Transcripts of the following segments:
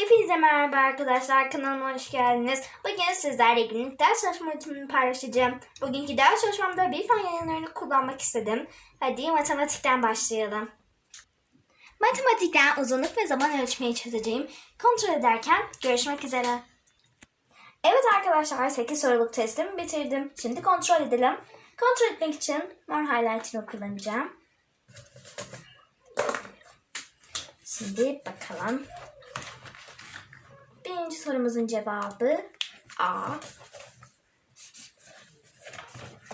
Hepinize merhaba arkadaşlar. Kanalıma hoş geldiniz. Bugün sizlerle günlük ders çalışmalarımı paylaşacağım. Bugünkü ders çalışmamda bir fen yayınlarını kullanmak istedim. Hadi matematikten başlayalım. Matematikten uzunluk ve zaman ölçmeyi çözeceğim. Kontrol ederken görüşmek üzere. Evet arkadaşlar 8 soruluk testimi bitirdim. Şimdi kontrol edelim. Kontrol etmek için mor highlighter'ı kullanacağım. Şimdi bakalım. Birinci sorumuzun cevabı A.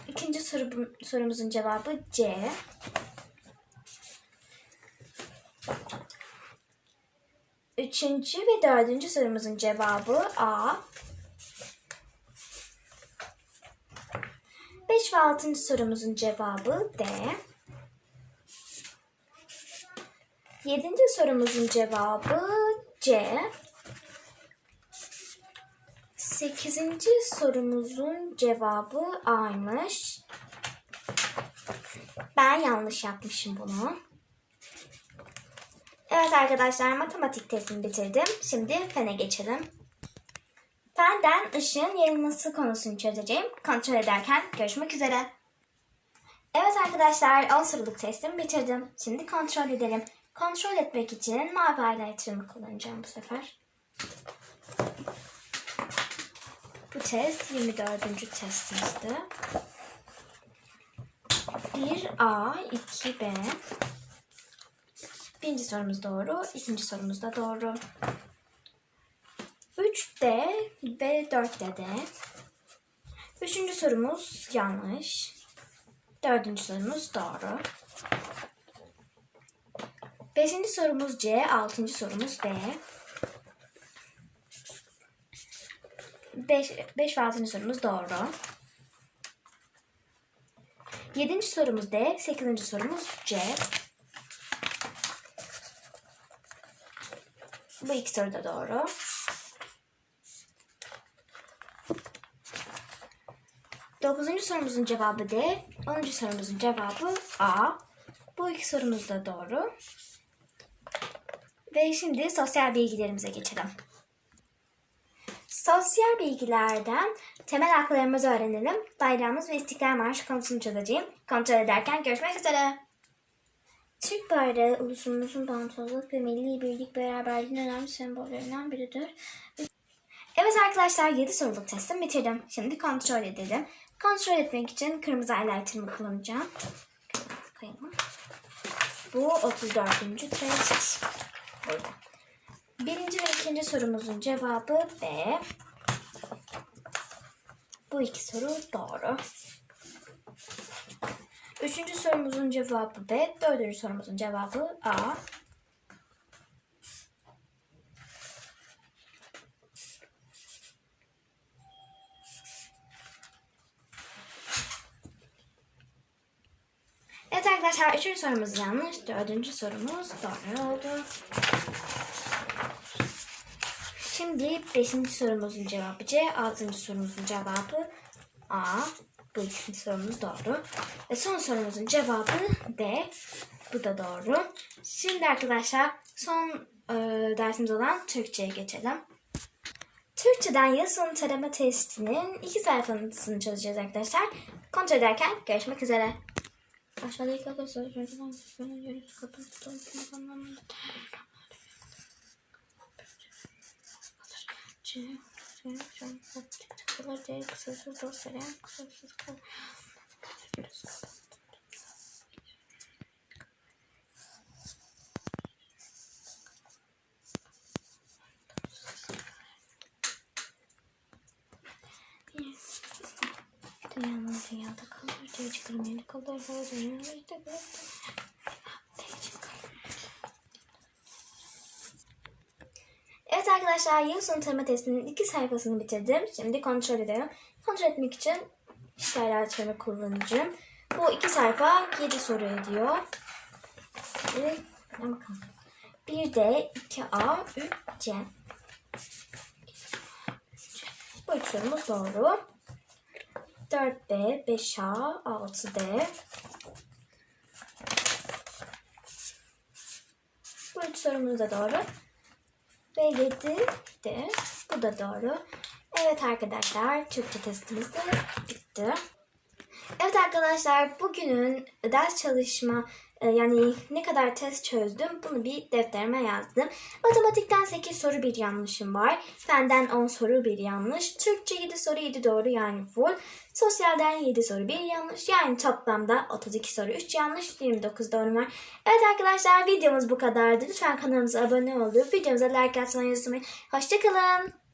İkinci soru, sorumuzun cevabı C. Üçüncü ve dördüncü sorumuzun cevabı A. Beş ve altıncı sorumuzun cevabı D. Yedinci sorumuzun cevabı C. Sekizinci sorumuzun cevabı A'ymış. Ben yanlış yapmışım bunu. Evet arkadaşlar matematik testini bitirdim. Şimdi fene geçelim. Fenden ışığın yayılması konusunu çözeceğim. Kontrol ederken görüşmek üzere. Evet arkadaşlar 10 soruluk testimi bitirdim. Şimdi kontrol edelim. Kontrol etmek için mavi highlighter'ımı kullanacağım bu sefer. Bu test 24. testimizdi. 1A, 2B. Birinci sorumuz doğru, ikinci sorumuz da doğru. 3D ve 4D de. Üçüncü sorumuz yanlış. Dördüncü sorumuz doğru. Beşinci sorumuz C, altıncı sorumuz D. 5, 5 ve 6. sorumuz doğru. 7. sorumuz D, 8. sorumuz C. Bu iki soru da doğru. Dokuzuncu sorumuzun cevabı D, onuncu sorumuzun cevabı A. Bu iki sorumuz da doğru. Ve şimdi sosyal bilgilerimize geçelim. Sosyal bilgilerden temel haklarımızı öğrenelim. Bayrağımız ve İstiklal Marşı konusunu çözeceğim. Kontrol ederken görüşmek üzere. Türk bayrağı ulusumuzun bağımsızlık ve milli birlik beraberliğin önemli sembollerinden biridir. Evet arkadaşlar 7 soruluk testimi bitirdim. Şimdi kontrol edelim. Kontrol etmek için kırmızı highlighter'ımı kullanacağım. Bu 34. test. Burada. Birinci ve ikinci sorumuzun cevabı B. Bu iki soru doğru. Üçüncü sorumuzun cevabı B. Dördüncü sorumuzun cevabı A. Evet arkadaşlar üçüncü sorumuz yanlış. Dördüncü sorumuz doğru oldu. Şimdi 5. sorumuzun cevabı C, 6. sorumuzun cevabı A. Bu iki sorumuz doğru. Ve son sorumuzun cevabı D. Bu da doğru. Şimdi arkadaşlar son e, dersimiz olan Türkçe'ye geçelim. Türkçeden sonu tarama testinin iki sayfasını çözeceğiz arkadaşlar. Kontrol ederken görüşmek üzere. Aşağıdaki arkadaşlar Dünyanın dünyada kalır diye çıkarım kalır. Bu dünyada işte kalır. Evet arkadaşlar yıl sonu tarama testinin iki sayfasını bitirdim. Şimdi kontrol edelim. Kontrol etmek için işler tarama kullanacağım. Bu iki sayfa 7 soru ediyor. Bakalım. 1D, 2A, 3C. Bu üç sorumuz doğru. 4B, 5A, 6D. Bu üç sorumuz da doğru. Ve 7 de bu da doğru. Evet arkadaşlar Türkçe testimiz de bitti. Evet arkadaşlar bugünün ders çalışma yani ne kadar test çözdüm bunu bir defterime yazdım. Matematikten 8 soru bir yanlışım var. Fenden 10 soru bir yanlış. Türkçe 7 soru 7 doğru yani full. Sosyalden 7 soru bir yanlış. Yani toplamda 32 soru 3 yanlış 29 doğru var. Evet arkadaşlar videomuz bu kadardı. Lütfen kanalımıza abone olup videomuza like atmayı unutmayın. Hoşçakalın.